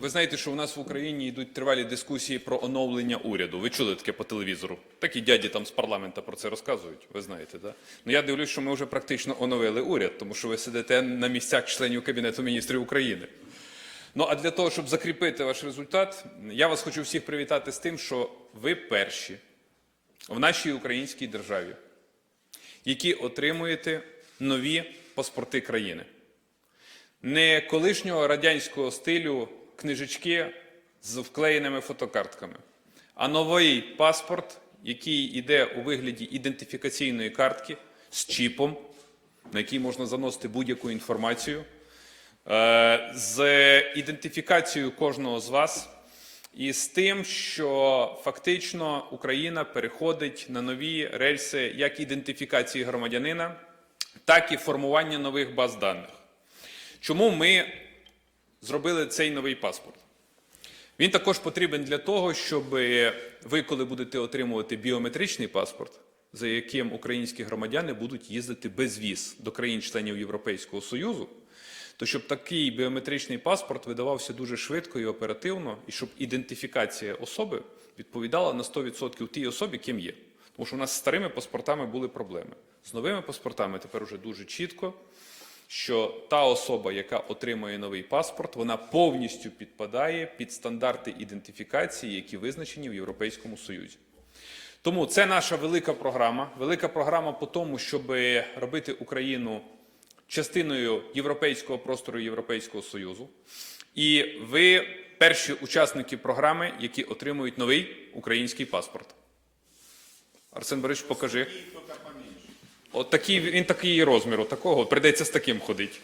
Ви знаєте, що у нас в Україні йдуть тривалі дискусії про оновлення уряду. Ви чули таке по телевізору? Такі дяді там з парламента про це розказують. Ви знаєте, так? Ну я дивлюсь, що ми вже практично оновили уряд, тому що ви сидите на місцях членів Кабінету міністрів України. Ну а для того, щоб закріпити ваш результат, я вас хочу всіх привітати з тим, що ви перші в нашій українській державі, які отримуєте нові паспорти країни. Не колишнього радянського стилю книжечки з вклеєними фотокартками, а новий паспорт, який йде у вигляді ідентифікаційної картки з чіпом, на який можна заносити будь-яку інформацію, е, з ідентифікацією кожного з вас. І з тим, що фактично Україна переходить на нові рельси як ідентифікації громадянина, так і формування нових баз даних. Чому ми зробили цей новий паспорт? Він також потрібен для того, щоб ви, коли будете отримувати біометричний паспорт, за яким українські громадяни будуть їздити без віз до країн-членів Європейського Союзу, то щоб такий біометричний паспорт видавався дуже швидко і оперативно, і щоб ідентифікація особи відповідала на 100% тій особі, ким є. Тому що у нас з старими паспортами були проблеми. З новими паспортами тепер уже дуже чітко, що та особа, яка отримує новий паспорт, вона повністю підпадає під стандарти ідентифікації, які визначені в Європейському Союзі. Тому це наша велика програма. Велика програма по тому, щоб робити Україну частиною європейського простору Європейського Союзу. І ви перші учасники програми, які отримують новий український паспорт. Арсен Борисович, покажи. От такий, він такий розміру, такого, прийдеться з таким ходити.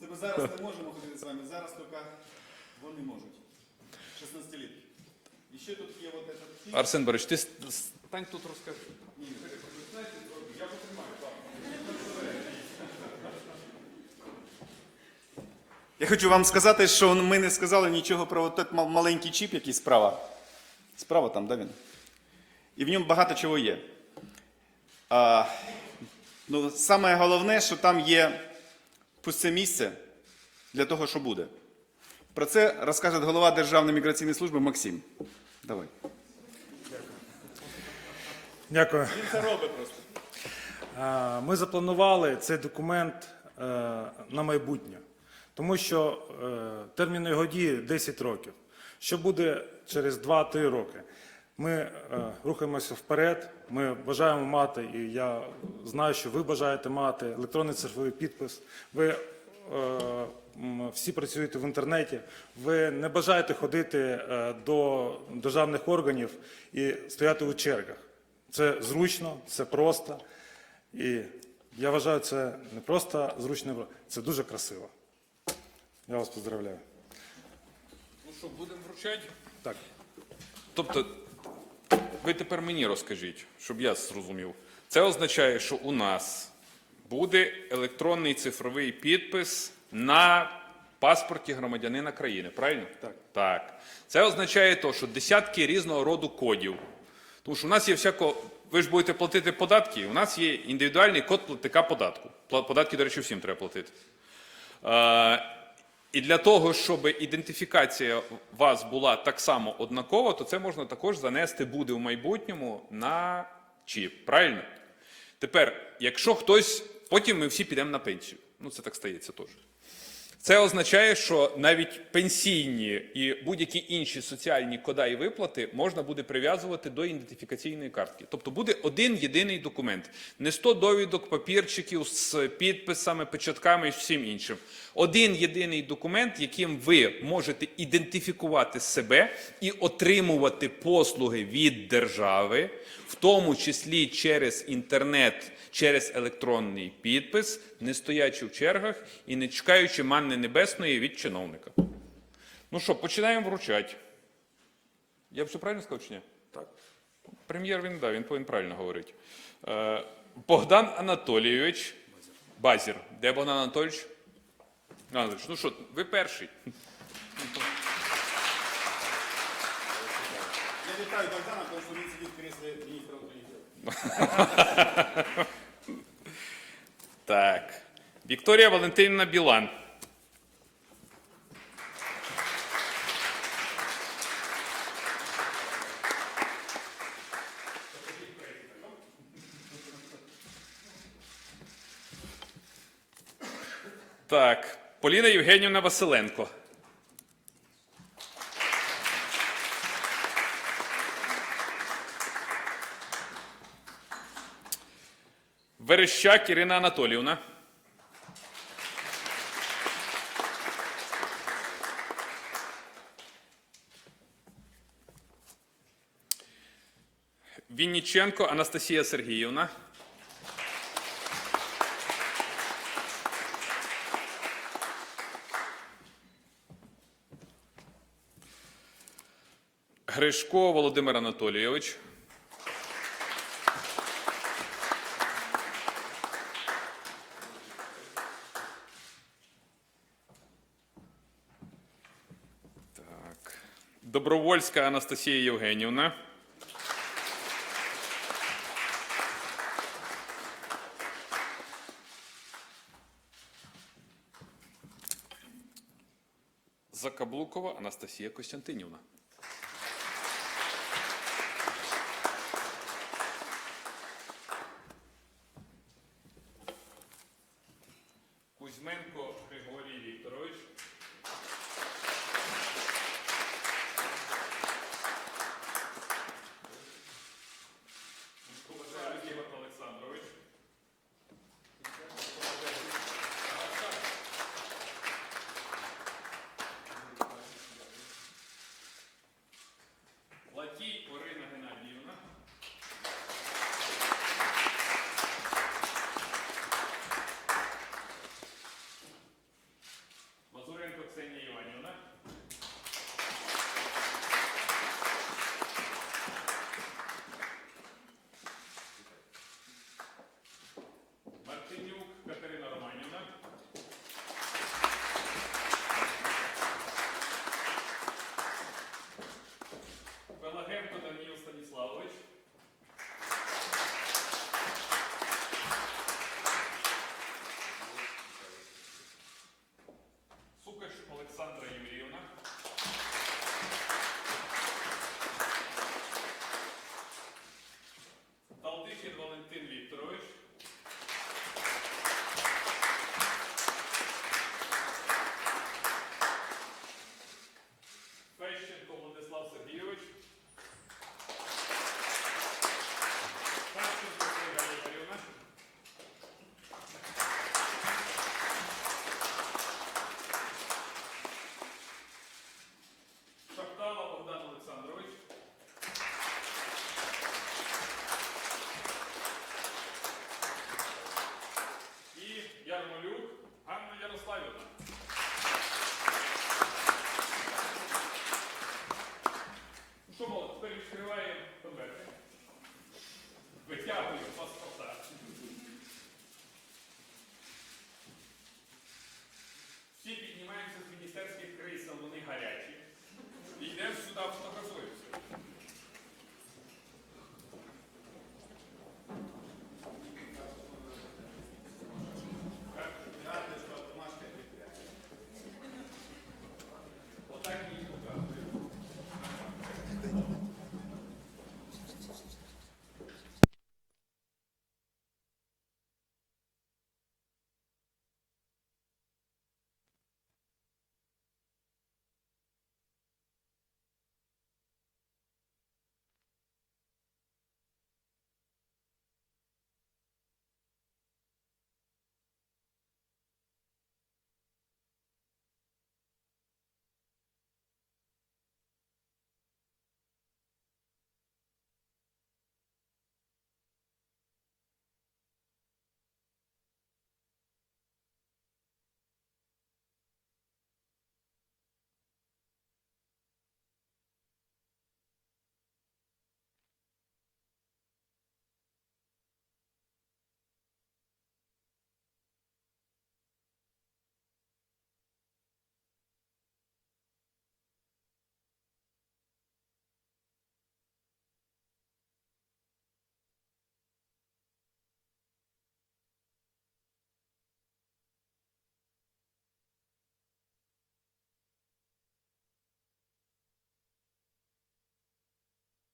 Це ми зараз не можемо ходити з вами, зараз тільки вони можуть. 16-літки. І ще тут є от этот. Арсен Борисович, ти стань тут розкажи. Я хочу вам сказати, що ми не сказали нічого про от той маленький чіп, який справа. Справа там, де він? І в ньому багато чого є. А, ну, саме головне, що там є пусте місце для того, що буде. Про це розкаже голова Державної міграційної служби Максим. Давай. Дякую. Він це робить просто. Ми запланували цей документ е, на майбутнє, тому що е, термін його дії 10 років. Що буде через 2-3 роки? Ми е, рухаємося вперед. Ми бажаємо мати, і я знаю, що ви бажаєте мати електронний цифровий підпис. Ви е, всі працюєте в інтернеті. Ви не бажаєте ходити е, до державних органів і стояти у чергах. Це зручно, це просто. І я вважаю, це не просто зручно, це дуже красиво. Я вас поздравляю. Ну що, будемо вручати? Так. Тобто, ви тепер мені розкажіть, щоб я зрозумів. Це означає, що у нас буде електронний цифровий підпис на паспорті громадянина країни, правильно? Так. Так. Це означає то, що десятки різного роду кодів. Тому що у нас є всяко. Ви ж будете платити податки, у нас є індивідуальний код платника податку. Податки, до речі, всім треба платити. І для того, щоб ідентифікація вас була так само однакова, то це можна також занести буде в майбутньому на чіп. Правильно? Тепер, якщо хтось, потім ми всі підемо на пенсію. Ну, це так стається теж. Це означає, що навіть пенсійні і будь-які інші соціальні кода і виплати можна буде прив'язувати до ідентифікаційної картки. Тобто буде один єдиний документ. Не 100 довідок, папірчиків з підписами, печатками і всім іншим. Один єдиний документ, яким ви можете ідентифікувати себе і отримувати послуги від держави, в тому числі через інтернет, через електронний підпис, не стоячи в чергах і не чекаючи манни небесної від чиновника. Ну що, починаємо вручати. Я все правильно сказав чи ні? Так. Прем'єр він да, він повинен правильно говорити. Е, Богдан Анатолійович Базір. Де Богдан Анатолійович? Андрій, ну що, ви перший. Я вітаю Богдана, тому що він сидить в кріслі міністра України. Так. Вікторія Валентинівна Білан. Так, Поліна Євгенівна Василенко. Верещак Ірина Анатоліївна. Вінніченко Анастасія Сергіївна. Гришко Володимир Анатолійович. Так. Добровольська Анастасія Євгенівна. Закаблукова Анастасія Костянтинівна.